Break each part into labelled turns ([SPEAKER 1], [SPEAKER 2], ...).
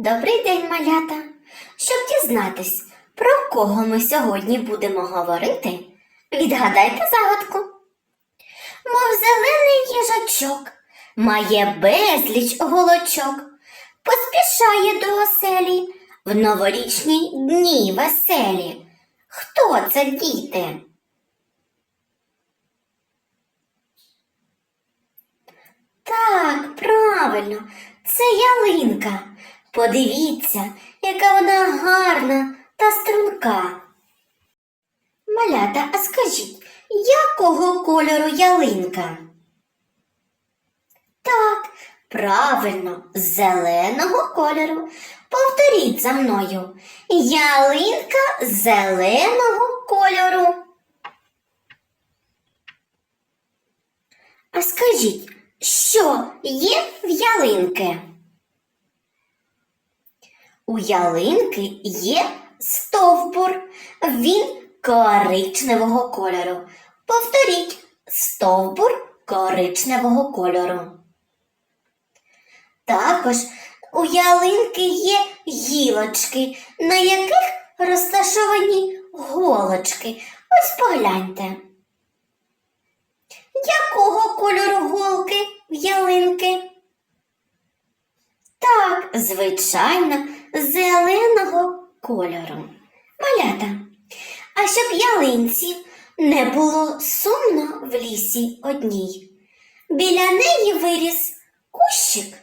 [SPEAKER 1] Добрий день, малята! Щоб дізнатись, про кого ми сьогодні будемо говорити, відгадайте загадку. Мов зелений їжачок, має безліч голочок, поспішає до оселі в новорічні дні веселі. Хто це діти? Так, правильно, це ялинка. Подивіться, яка вона гарна та струнка. Малята, а скажіть, якого кольору ялинка? Так, правильно, зеленого кольору. Повторіть за мною. Ялинка зеленого кольору. А скажіть, що є в ялинки? У ялинки є стовбур. Він коричневого кольору. Повторіть стовбур коричневого кольору. Також у ялинки є гілочки, на яких розташовані голочки. Ось погляньте. Якого кольору голки в ялинки? Так, звичайно, зеленого кольору. Малята. А щоб ялинці не було сумно в лісі одній. Біля неї виріс кущик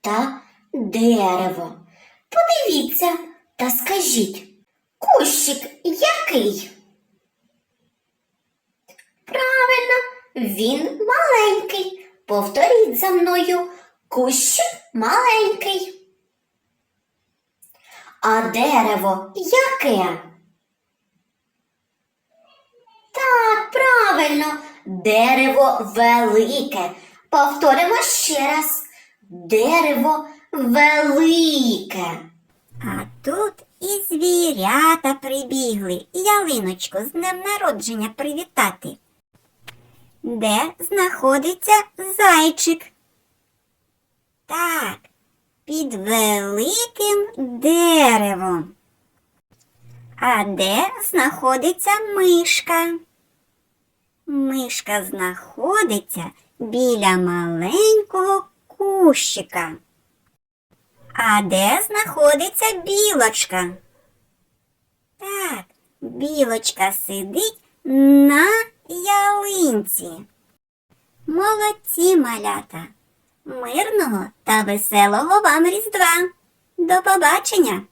[SPEAKER 1] та дерево. Подивіться та скажіть, кущик який? Правильно, він маленький. Повторіть за мною, кущик маленький. А дерево яке? Так, правильно, дерево велике. Повторимо ще раз. Дерево велике.
[SPEAKER 2] А тут і звірята прибігли ялиночку з днем народження привітати. Де знаходиться зайчик? Під великим деревом. А де знаходиться мишка? Мишка знаходиться біля маленького кущика. А де знаходиться білочка? Так, білочка сидить на ялинці. Молодці малята. Мирного та веселого вам Різдва. До побачення!